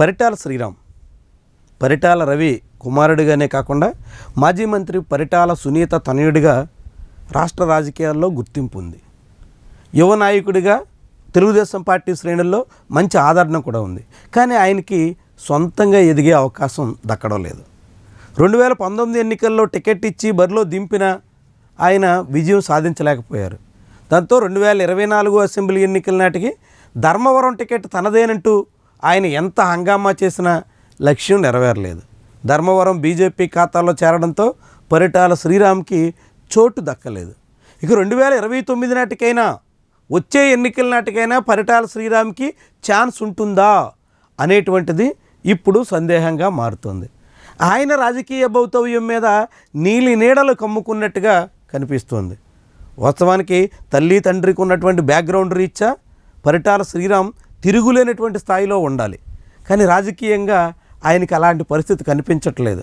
పరిటాల శ్రీరామ్ పరిటాల రవి కుమారుడిగానే కాకుండా మాజీ మంత్రి పరిటాల సునీత తనయుడిగా రాష్ట్ర రాజకీయాల్లో గుర్తింపు ఉంది. యువ నాయకుడిగా తెలుగుదేశం పార్టీ శ్రేణుల్లో మంచి ఆదరణ కూడా ఉంది. కానీ ఆయనకి సొంతంగా ఎదిగే అవకాశం దక్కడం లేదు. రెండు వేల పంతొమ్మిది ఎన్నికల్లో టికెట్ ఇచ్చి బరిలో దింపిన ఆయన విజయం సాధించలేకపోయారు. దాంతో రెండు వేల ఇరవై నాలుగు అసెంబ్లీ ఎన్నికల నాటికి ధర్మవరం టికెట్ తనదేనంటూ ఆయన ఎంత హంగామా చేసినా లక్ష్యం నెరవేరలేదు. ధర్మవరం బీజేపీ ఖాతాలో చేరడంతో పరిటాల శ్రీరామ్కి చోటు దక్కలేదు. ఇక రెండు వేల ఇరవై తొమ్మిది నాటికైనా వచ్చే ఎన్నికల నాటికైనా పరిటాల శ్రీరామ్కి ఛాన్స్ ఉంటుందా అనేటువంటిది ఇప్పుడు సందేహంగా మారుతుంది. ఆయన రాజకీయ భౌతవ్యం మీద నీలి నీడలు కమ్ముకున్నట్టుగా కనిపిస్తోంది. వాస్తవానికి తల్లి తండ్రికి ఉన్నటువంటి బ్యాక్గ్రౌండ్ రీత్యా పరిటాల శ్రీరామ్ తిరుగులేనటువంటి స్థాయిలో ఉండాలి. కానీ రాజకీయంగా ఆయనకి అలాంటి పరిస్థితి కనిపించట్లేదు.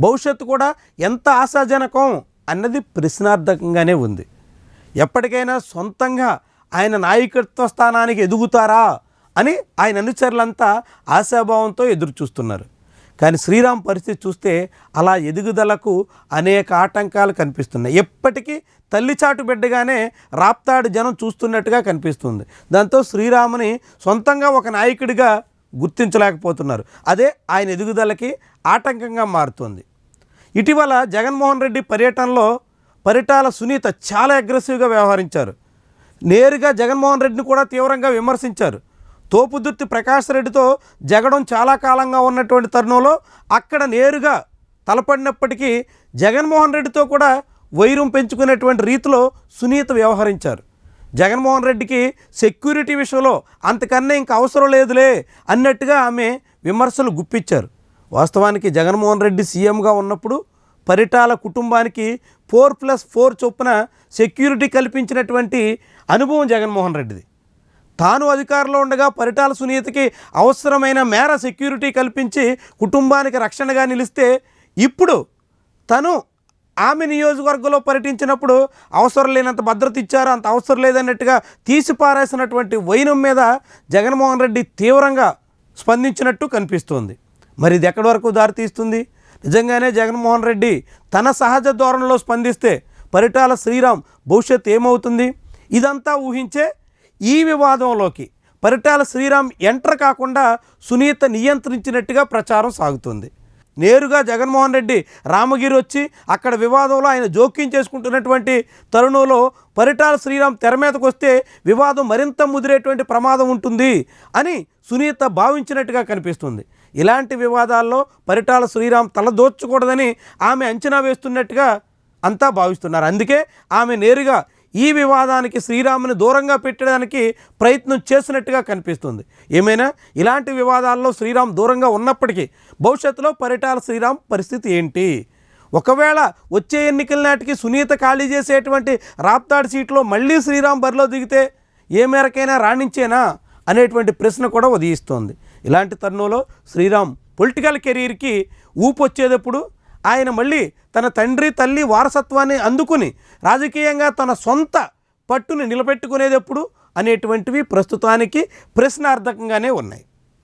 భవిష్యత్తు కూడా ఎంత ఆశాజనకం అన్నది ప్రశ్నార్థకంగానే ఉంది. ఎప్పటికైనా సొంతంగా ఆయన నాయకత్వ స్థానానికి ఎదుగుతారా అని ఆయన అనుచరులంతా ఆశాభావంతో ఎదురు చూస్తున్నారు కానీ శ్రీరామ్ పరిస్థితి చూస్తే అలా ఎదుగుదలకు అనేక ఆటంకాలు కనిపిస్తున్నాయి. ఎప్పటికీ తల్లి చాటు బిడ్డగానే రాప్తాడు జనం చూస్తున్నట్టుగా కనిపిస్తుంది. దాంతో శ్రీరాముని సొంతంగా ఒక నాయకుడిగా గుర్తించలేకపోతున్నారు. అదే ఆయన ఎదుగుదలకి ఆటంకంగా మారుతుంది. ఇటీవల జగన్మోహన్ రెడ్డి పర్యటనలో పరిటాల సునీత చాలా అగ్రెసివ్గా వ్యవహరించారు. నేరుగా జగన్మోహన్ రెడ్డిని కూడా తీవ్రంగా విమర్శించారు. తోపుదుర్తి ప్రకాష్ రెడ్డితో జగడం చాలా కాలంగా ఉన్నటువంటి తరుణంలో అక్కడ నేరుగా తలపడినప్పటికీ జగన్మోహన్ రెడ్డితో కూడా వైరం పెంచుకునేటువంటి రీతిలో సునీత వ్యవహరించారు. జగన్మోహన్ రెడ్డికి సెక్యూరిటీ విషయంలో అంతకన్నా ఇంకా అవసరం లేదులే అన్నట్టుగా ఆమె విమర్శలు గుప్పించారు. వాస్తవానికి జగన్మోహన్ రెడ్డి సీఎంగా ఉన్నప్పుడు పరిటాల కుటుంబానికి ఫోర్ ప్లస్ ఫోర్ చొప్పున సెక్యూరిటీ కల్పించినటువంటి అనుభవం జగన్మోహన్ రెడ్డిది. తాను అధికారంలో ఉండగా పరిటాల సునీతకి అవసరమైన మేర సెక్యూరిటీ కల్పించి కుటుంబానికి రక్షణగా నిలిస్తే ఇప్పుడు తను ఆమె నియోజకవర్గంలో పర్యటించినప్పుడు అవసరం లేనంత భద్రత ఇచ్చారు? అంత అవసరం లేదన్నట్టుగా తీసిపారేసినటువంటి వైనం మీద జగన్మోహన్ రెడ్డి తీవ్రంగా స్పందించినట్టు కనిపిస్తోంది. మరి ఇది ఎక్కడి వరకు దారితీస్తుంది? నిజంగానే జగన్మోహన్ రెడ్డి తన సహజ ధోరణిలో స్పందిస్తే పరిటాల శ్రీరామ్ భవిష్యత్తు ఏమవుతుంది? ఇదంతా ఊహించే ఈ వివాదంలోకి పరిటాల శ్రీరామ్ ఎంటర్ కాకుండా సునీత నియంత్రించినట్టుగా ప్రచారం సాగుతుంది. నేరుగా జగన్మోహన్ రెడ్డి రామగిరి వచ్చి అక్కడ వివాదంలో ఆయన జోక్యం చేసుకుంటున్నటువంటి తరుణంలో పరిటాల శ్రీరామ్ తెర మీదకు వస్తే వివాదం మరింత ముదిరేటువంటి ప్రమాదం ఉంటుంది అని సునీత భావించినట్టుగా కనిపిస్తుంది. ఇలాంటి వివాదాల్లో పరిటాల శ్రీరామ్ తలదోర్చకూడదని ఆమె అంచనా వేస్తున్నట్టుగా అంతా భావిస్తున్నారు. అందుకే ఆమె నేరుగా ఈ వివాదానికి శ్రీరాముని దూరంగా పెట్టడానికి ప్రయత్నం చేసినట్టుగా కనిపిస్తుంది. ఏమైనా? ఇలాంటి వివాదాల్లో శ్రీరామ్ దూరంగా ఉన్నప్పటికీ భవిష్యత్తులో పరిటాల శ్రీరామ్ పరిస్థితి ఏంటి? ఒకవేళ వచ్చే ఎన్నికల నాటికి సునీత ఖాళీ చేసేటువంటి రాప్తాడు సీట్లో మళ్ళీ శ్రీరామ్ బరిలో దిగితే ఏ మేరకైనా రాణించేనా? అనేటువంటి ప్రశ్న కూడా ఉదయిస్తోంది. ఇలాంటి తరుణంలో శ్రీరామ్ పొలిటికల్ కెరీర్కి ఊపు వచ్చేటప్పుడు ఆయన మళ్ళీ తన తండ్రి తల్లి వారసత్వాన్ని అందుకుని రాజకీయంగా తన సొంత పట్టుని నిలబెట్టుకునేటప్పుడు అనేటువంటివి ప్రస్తుతానికి ప్రశ్నార్థకంగానే ఉన్నాయి.